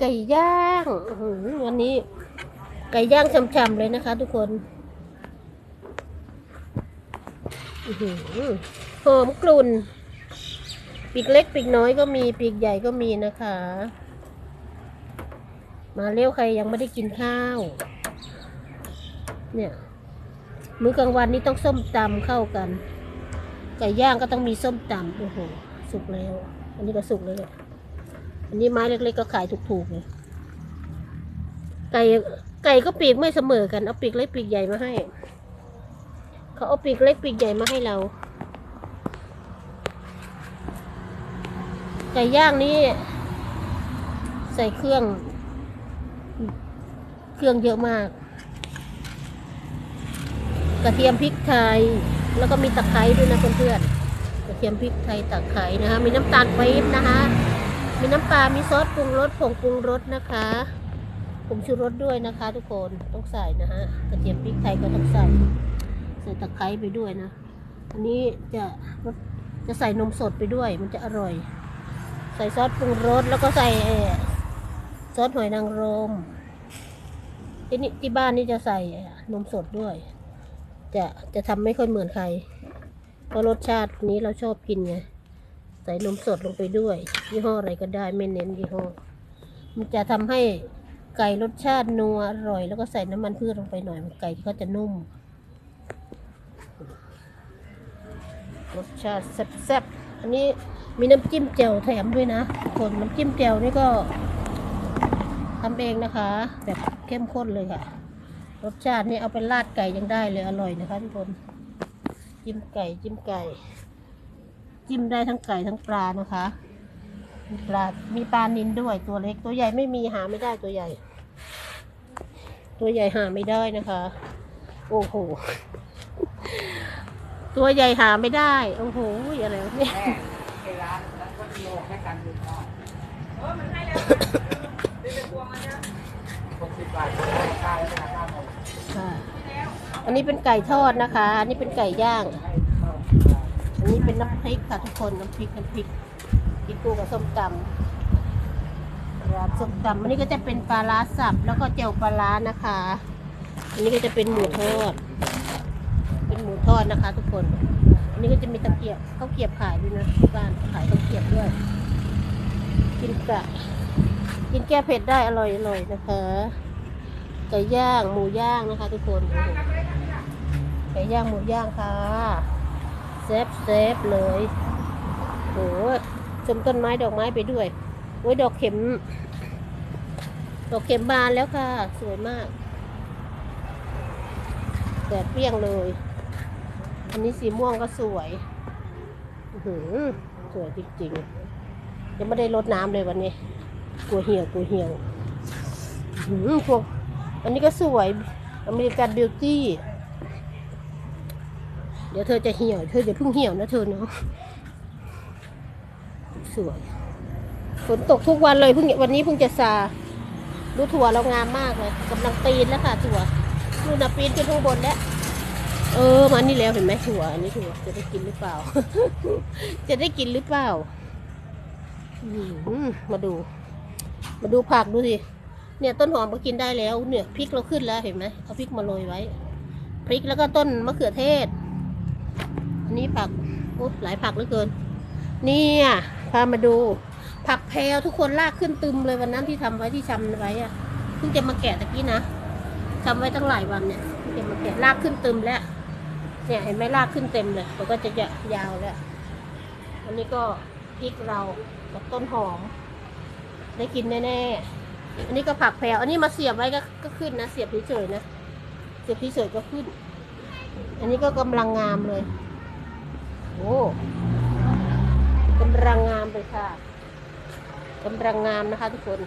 ไก่ย่างอือวันนี้ ไก่ย่างช่ำๆเลยนะคะ ทุกคนอื้อหือหอมกลุ่น ปีกเล็กปีกน้อยก็มี ปีกใหญ่ก็มีนะคะ มาเร็วใครยังไม่ได้กินข้าว เนี่ย มื้อกลางวันนี้ต้องส้มตำเข้ากัน ไก่ย่างก็ต้องมีส้มตำโอ้โห สุกแล้ว อันนี้ก็สุกแล้วเนี่ย อันนี้ไม้เล็กๆก็ขายถูกๆเลยไก่ไก่ก็ปีกไม่เสมอกัน เอาปีกเล็กปีกใหญ่มาให้ เขาเอาปีกเล็กปีกใหญ่มาให้เรา ไก่ย่างนี้ ใส่เครื่อง เครื่องเยอะมาก กระเทียมพริกไทย แล้วก็มีตะไคร้ด้วยนะเพื่อนๆกระเทียมพริกไทยตะไคร้นะคะมีน้ำตาลปี๊บนะคะ มีน้ำปลา มีซอสปรุงรสผงปรุงรสนะคะผงชูรสด้วยนะคะ ทุกคน ต้องใส่นะฮะ กระเทียมพริกไทยก็ต้องใส่ ใส่ตะไคร้ไปด้วยนะ อันนี้จะจะใส่นมสดไปด้วย มันจะอร่อย ใส่ซอสปรุงรสแล้วก็ใส่ซอสหอยนางรมที่นี่ที่บ้านนี่จะใส่นมสดด้วย จะจะทำไม่ค่อยเหมือนใคร เพราะรสชาตินี้เราชอบกินไง ส่นมสดลงไปด้วย ยี่ห้ออะไรก็ได้ไม่เน้นยี่ห้อ มันจะทำให้ไก่รสชาตินัวอร่อย แล้วก็ใส่น้ำมันพืชลงไปหน่อยมันไก่ก็จะนุ่ม รสชาติแซ่บๆอันนี้มีน้ำจิ้มแจ่วแถมด้วยนะทุกคนน้ำจิ้มแจ่วนี่ก็ทำเองนะคะ แบบเข้มข้นเลยค่ะ รสชาตินี่เอาไปราดไก่ยังได้เลยอร่อยนะคะทุกคนจิ้มไก่จิ้มไก่ จิ้มได้ทั้งไก่ทั้งปลานะคะ มีปลา มีปลานินด้วยตัวเล็กตัวใหญ่ไม่มีหาไม่ได้ตัวใหญ่ ตัวใหญ่หาไม่ได้นะคะ โอ้โห ตัวใหญ่หาไม่ได้ โอ้โหอะไรวะเนี่ยแม่ไอ้ร้านนั้นก็มีแค่กันอยู่ก่อนหกสิบบาทก็ได้ค่าแล้วนะค่าหมดค่ะอันนี้เป็นไก่ทอดนะคะ อันนี้เป็นไก่ย่าง เป็นน้ำพริกค่ะทุกคนน้ำพริกน้ำพริกกินคู่กับส้มตำร้านส้มตำอันนี้ก็จะเป็นปลาร้าสับแล้วก็เจียวปลาร้านะคะ อันนี้ก็จะเป็นหมูทอด เป็นหมูทอดนะคะ ทุกคน อันนี้ก็จะมีตะเกียบข้าวเกียบขายด้วยนะที่บ้านขายข้าวเกียบด้วย กินกะกินแก้เผ็ดได้อร่อยอร่อยนะคะไก่ย่างหมูย่างนะคะ ทุกคนไก่ย่างหมูย่างค่ะ เซฟเซฟเลยโอ้ชมต้นไม้ดอกไม้ไปด้วยโอ้ยดอกเข็ม ดอกเข็มบานแล้วค่ะ สวยมากแดดเปรี้ยงเลย อันนี้สีม่วงก็สวยหือสวยจริงๆ ยังไม่ได้รดน้ำเลยวันนี้ กลัวเหี่ยวกลัวเหี่ยวหือพวกอันนี้ก็สวย อเมริกันบิวตี้ เดี๋ยวเธอจะเหี่ยว เธอจะเพิ่งเหี่ยวนะเธอเนาะสวยฝนตกทุกวันเลยเพิ่งวันนี้เพิ่งจะซาดูถั่วเรางามมากเลยกำลังปีนแล้วค่ะถั่วนู่นะปีนขึ้นข้างบนแล้วเออมานี่แล้วเห็นไหมถั่วอันนี้ถั่วจะได้กินหรือเปล่า จะได้กินหรือเปล่าอืมมาดู มาดูผักดูสิเนี่ยต้นหอมก็กินได้แล้ว เนี่ยพริกเราขึ้นแล้วเห็นไหมเอาพริกมาโรยไว้พริกแล้วก็ต้นมะเขือเทศ นนี้ผักโอ้หลายผักเหลือเกิน เนี่ยพามาดู ผักแพรวทุกคนลากขึ้นตึมเลยวันนั้นที่ทำไว้ที่ชำไว้อะเพิ่งจะมาแกะตะกี้นะทำไว้ตั้งหลายวันเนี่ยเพิ่งจะมาแกะลากขึ้นตึมแล้วเนี่ยเห็นไหมลากขึ้นเต็มเลยมันก็จะยาวแล้วอันนี้ก็พริกเรากับต้นหอม ได้กินแน่ๆอันนี้ก็ผักแพรวอันนี้มาเสียบไว้ก็ก็ขึ้นนะเสียบเฉยๆนะเสียบเฉยๆก็ขึ้น อันนี้ก็กำลังงามเลย โอ้กำลังงามเลยค่ะกำลังงามนะคะทุกคน